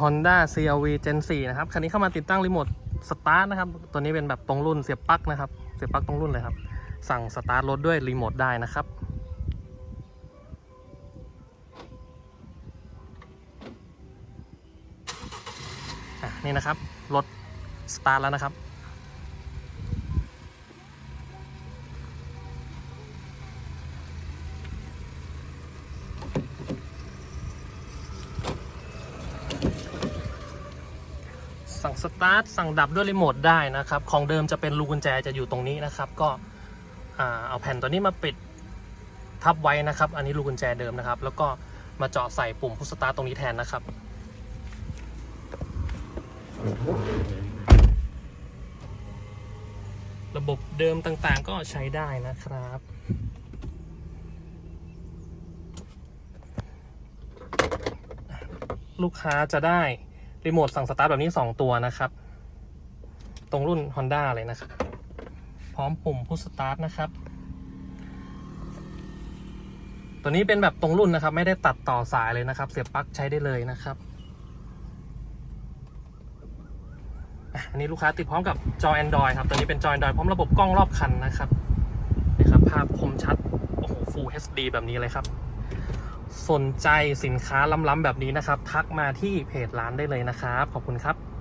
ฮอนด้า CRV Gen 4 นะครับ คันนี้เข้ามาติดตั้งรีโมทสตาร์ทนะครับ ตัวนี้เป็นแบบตรงรุ่นเสียบปลั๊กนะครับ เสียบปลั๊กตรงรุ่นเลยครับ สั่งสตาร์ทรถด้วยรีโมทได้นะครับอะนี่นะครับ รถสตาร์ทแล้วนะครับ สั่งสตาร์ทสั่งดับด้วยรีโมทได้นะครับ ของเดิมจะเป็นลูกกุญแจจะอยู่ตรงนี้นะครับ ก็เอาแผ่นตัวนี้มาปิดทับไว้นะครับ อันนี้ลูกกุญแจเดิมนะครับ แล้วก็มาเจาะใส่ปุ่มพุชสตาร์ตรงนี้แทนนะครับ ระบบเดิมต่างๆก็ใช้ได้นะครับลูกค้าจะได้ รีโมทสั่งสตาร์ทแบบนี้ 2 ตัวนะครับ ตรงรุ่น Honda เลยนะครับ พร้อมปุ่มพุชสตาร์ทนะครับ ตัวนี้เป็นแบบตรงรุ่นนะครับ ไม่ได้ตัดต่อสายเลยนะครับ เสียบปลั๊กใช้ได้เลยนะครับอันนี้ลูกค้าติดพร้อมกับจอ Android ครับ ตัวนี้เป็นจอ Android พร้อมระบบกล้องรอบคันนะครับนี่ครับ ภาพคมชัด โอ้โห Full HD แบบนี้เลยครับ สนใจสินค้าล้ำๆแบบนี้นะครับ ทักมาที่เพจร้านได้เลยนะครับ ขอบคุณครับ